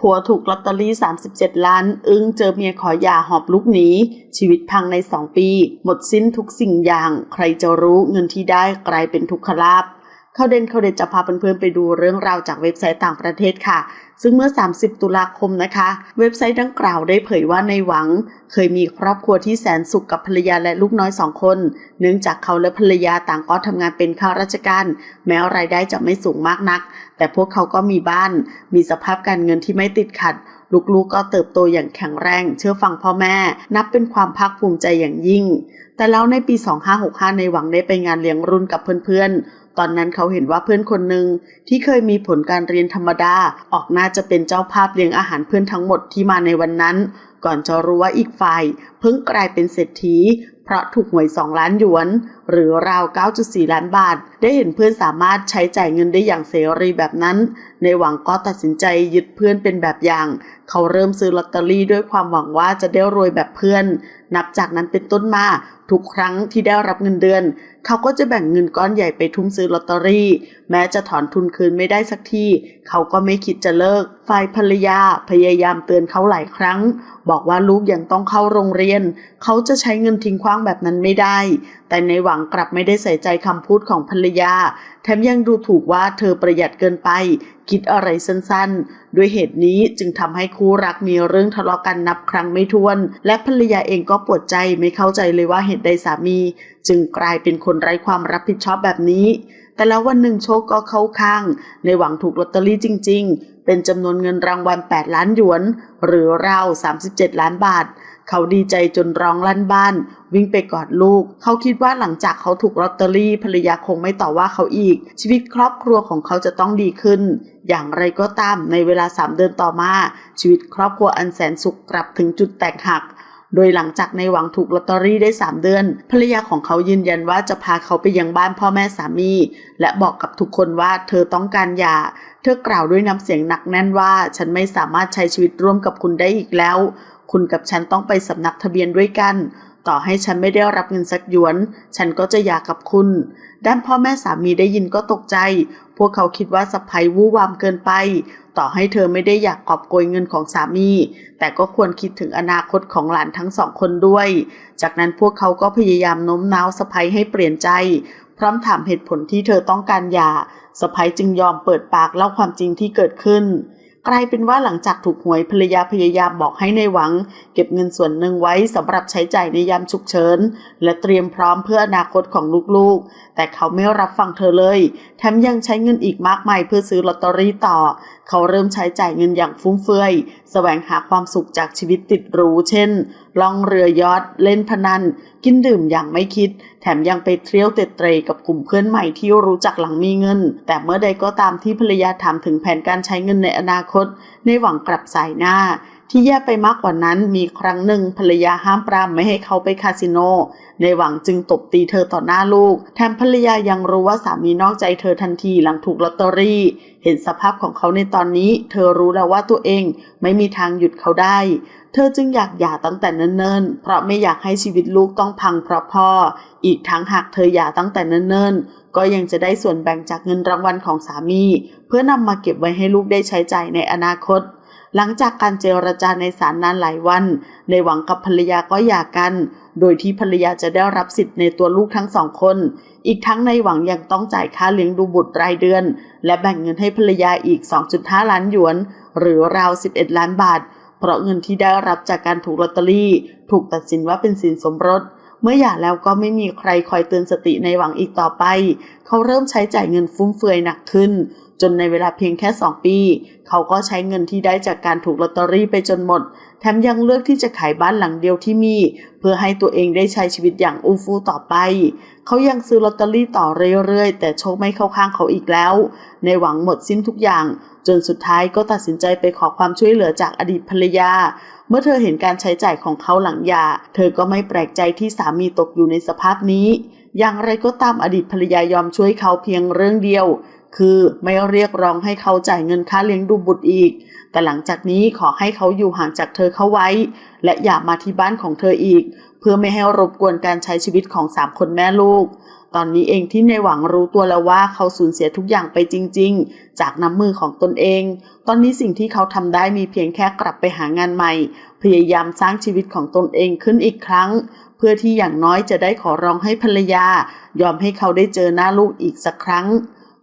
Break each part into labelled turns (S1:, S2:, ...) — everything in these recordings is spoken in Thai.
S1: ผัวถูกลอตเตอรี่ 37 ล้าน อึ้งเจอเมียขอหย่าหอบลุกหนีชีวิตพังใน 2 ปี หมดสิ้นทุกสิ่งอย่าง ใครจะรู้เงินที่ได้กลายเป็นทุกขลาภ ข้าเด่นเขาเด่นจะพาเพื่อนๆไปดูเรื่องราวจากเว็บไซต์ต่างประเทศค่ะ ซึ่งเมื่อ 30 ตุลาคมนะคะ เว็บไซต์ดังกล่าวได้เผยว่าในหวัง เคยมีครอบครัวที่แสนสุขกับภรรยาและลูกน้อยสองคน เนื่องจากเขาและภรรยาต่างก็ทำงานเป็นข้าราชการ แม้รายได้จะไม่สูงมากนัก แต่พวกเขาก็มีบ้าน มีสภาพการเงินที่ไม่ติดขัดลูกๆก็เติบโตอย่างแข็งแรง เชื่อฟังพ่อแม่ นับเป็นความภาคภูมิใจอย่างยิ่ง แต่แล้วในปี 2565 ในหวังได้ไปงานเลี้ยงรุ่นกับเพื่อนๆ ตอนนั้นเขาเห็นว่าเพื่อนคนหนึ่งที่เคยมีผลการเรียนธรรมดา ออกน่าจะเป็นเจ้าภาพเลี้ยงอาหารเพื่อนทั้งหมดที่มาในวันนั้น ก่อนจะรู้ว่าอีกฝ่ายเพิ่งกลายเป็นเศรษฐี เพราะถูกหวย 2 ล้านหยวน หรือราว 9.4 ล้านบาท ได้เห็นเพื่อนสามารถใช้จ่ายเงินได้อย่างเสรีแบบนั้น ในหวังก็ตัดสินใจยึดเพื่อนเป็นแบบอย่าง เขาเริ่มซื้อลอตเตอรี่ด้วยความหวังว่าจะได้รวยแบบเพื่อน นับจากนั้นเป็นต้นมาทุกครั้งที่ได้รับเงินเดือน เขาก็จะแบ่งเงินก้อนใหญ่ไปทุ่มซื้อลอตเตอรี่ แม้จะถอนทุนคืนไม่ได้สักทีเขาก็ไม่คิดจะเลิก ฝ่ายภรรยาพยายามเตือนเขาหลายครั้งบอกว่าลูกยังต้องเข้าโรงเรียน เขาจะใช้เงินทิ้งขว้างแบบนั้นไม่ได้ แต่ในหวังกลับไม่ได้ใส่ใจคำพูดของภรรยา แถมยังดูถูกว่าเธอประหยัดเกินไป คิดอะไรสั้นๆ ด้วยเหตุนี้จึงทำให้คู่รักมีเรื่องทะเลาะกันนับครั้งไม่ถ้วน และภรรยาเองก็ปวดใจไม่เข้าใจเลยว่าเหตุใดสามี จึงกลายเป็นคนไร้ความรับผิดชอบแบบนี้ แต่แล้ววันหนึ่งโชคก็เข้าข้าง ในหวังถูกลอตเตอรี่จริง ๆ เป็นจำนวนเงินรางวัล 8 ล้านหยวน หรือราว 37 ล้านบาท เขาดีใจจนร้องลั่นบ้าน วิ่งไปกอดลูก เขาคิดว่าหลังจากเขาถูกลอตเตอรี่ภรรยาคงไม่ต่อว่าเขาอีก ชีวิตครอบครัวของเขาจะต้องดีขึ้น อย่างไรก็ตามในเวลา 3 เดือนต่อมา ชีวิตครอบครัวอันแสนสุขกลับถึงจุดแตกหัก โดยหลังจากในหวังถูกลอตเตอรี่ได้ 3 เดือน ภรรยาของเขายืนยันว่าจะพาเขาไปยังบ้านพ่อแม่สามี และบอกกับทุกคนว่าเธอต้องการหย่า เธอกล่าวด้วยน้ำเสียงหนักแน่นว่า ฉันไม่สามารถใช้ชีวิตร่วมกับคุณได้อีกแล้ว คุณกับฉันต้องไปสำนักทะเบียนด้วยกัน ต่อให้ฉันไม่ได้รับเงินสักหยวน ฉันก็จะหย่ากับคุณ ด้านพ่อแม่สามีได้ยินก็ตกใจ พวกเขาคิดว่าสะพ้ยวู่วามเกินไป ต่อให้เธอไม่ได้อยากกอบโกยเงินของสามี แต่ก็ควรคิดถึงอนาคตของหลานทั้งสองคนด้วย จากนั้นพวกเขาก็พยายามโน้มน้าวสะพ้ยให้เปลี่ยนใจ พร้อมถามเหตุผลที่เธอต้องการหย่าสะพ้ยจึงยอมเปิดปากเล่าความจริงที่เกิดขึ้น กลายเป็นว่าหลังจากถูกหวยภรรยาพยายามบอกให้ในหวัง เก็บเงินส่วนหนึ่งไว้สำหรับใช้จ่ายในยามฉุกเฉินและเตรียมพร้อมเพื่ออนาคตของลูกๆ แต่เขาไม่รับฟังเธอเลย แถมยังใช้เงินอีกมากมายเพื่อซื้อลอตเตอรี่ต่อ เขาเริ่มใช้จ่ายเงินอย่างฟุ่มเฟือยแสวงหาความสุขจากชีวิตติดหรูเช่น ล่องเรือยอทเล่นพนัน กินดื่มอย่างไม่คิด แถมยังไปเที่ยวเตะเตรกับกลุ่มเพื่อนใหม่ที่รู้จักหลังมีเงิน แต่เมื่อใดก็ตามที่ภรรยาถามถึงแผนการใช้เงินในอนาคต ในหวังกลับสายหน้า ที่แย่ไปมากกว่านั้นมีครั้งหนึ่งภรรยาห้ามปรามไม่ให้เขาไปคาสิโน ในหวังจึงตบตีเธอต่อหน้าลูก แถมภรรยายังรู้ว่าสามีนอกใจเธอทันทีหลังถูกลอตเตอรี่ เห็นสภาพของเขาในตอนนี้ เธอรู้แล้วว่าตัวเองไม่มีทางหยุดเขาได้ เธอจึงอยากหย่าตั้งแต่เนิ่นๆ เพราะไม่อยากให้ชีวิตลูกต้องพังเพราะพ่อ อีกทั้งหากเธอหย่าตั้งแต่เนิ่นๆ ก็ยังจะได้ส่วนแบ่งจากเงินรางวัลของสามี เพื่อนำมาเก็บไว้ให้ลูกได้ใช้ใจ่ายในอนาคต หลังจากการเจรจาในศาลนานหลายวัน ในหวังกับภรรยาก็หย่ากัน โดยที่ภรรยาจะได้รับสิทธิ์ในตัวลูกทั้งสองคน อีกทั้งในหวังยังต้องจ่ายค่าเลี้ยงดูบุตรรายเดือน และแบ่งเงินให้ภรรยาอีก 2.5 ล้านหยวน หรือราว 11 ล้านบาท เพราะเงินที่ได้รับจากการถูกลอตเตอรี่ ถูกตัดสินว่าเป็นสินสมรสเมื่อหย่าแล้วก็ไม่มีใครคอยเตือนสติในหวังอีกต่อไป เขาเริ่มใช้จ่ายเงินฟุ่มเฟือยหนักขึ้น จนในเวลาเพียงแค่ 2 ปี เขาก็ใช้เงินที่ได้จากการถูกลอตเตอรี่ไปจนหมด แถมยังเลือกที่จะขายบ้านหลังเดียวที่มี เพื่อให้ตัวเองได้ใช้ชีวิตอย่างอู้ฟู่ต่อไป เขายังซื้อลอตเตอรี่ต่อเรื่อยๆ แต่โชคไม่เข้าข้างเขาอีกแล้ว ในหวังหมดสิ้นทุกอย่าง จนสุดท้ายก็ตัดสินใจไปขอความช่วยเหลือจากอดีตภรรยา เมื่อเธอเห็นการใช้จ่ายของเขาหลังหย่าเธอก็ไม่แปลกใจที่สามีตกอยู่ในสภาพนี้ อย่างไรก็ตามอดีตภรรยายอมช่วยเขาเพียงเรื่องเดียว คือไม่เรียกร้องให้เขาจ่ายเงินค่าเลี้ยงดูบุตรอีก แต่หลังจากนี้ขอให้เขาอยู่ห่างจากเธอเข้าไว้ และอย่ามาที่บ้านของเธออีก เพื่อไม่ให้รบกวนการใช้ชีวิตของสามคนแม่ลูก ตอนนี้เองที่ในหวังรู้ตัวแล้วว่าเขาสูญเสียทุกอย่างไปจริง ๆ จากน้ำมือของตนเอง ตอนนี้สิ่งที่เขาทำได้มีเพียงแค่กลับไปหางานใหม่ พยายามสร้างชีวิตของตนเองขึ้นอีกครั้ง เพื่อที่อย่างน้อยจะได้ขอร้องให้ภรรยา ยอมให้เขาได้เจอหน้าลูกอีกสักครั้ง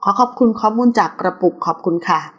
S1: ขอขอบคุณข้อมูลจากกระปุกขอบคุณค่ะ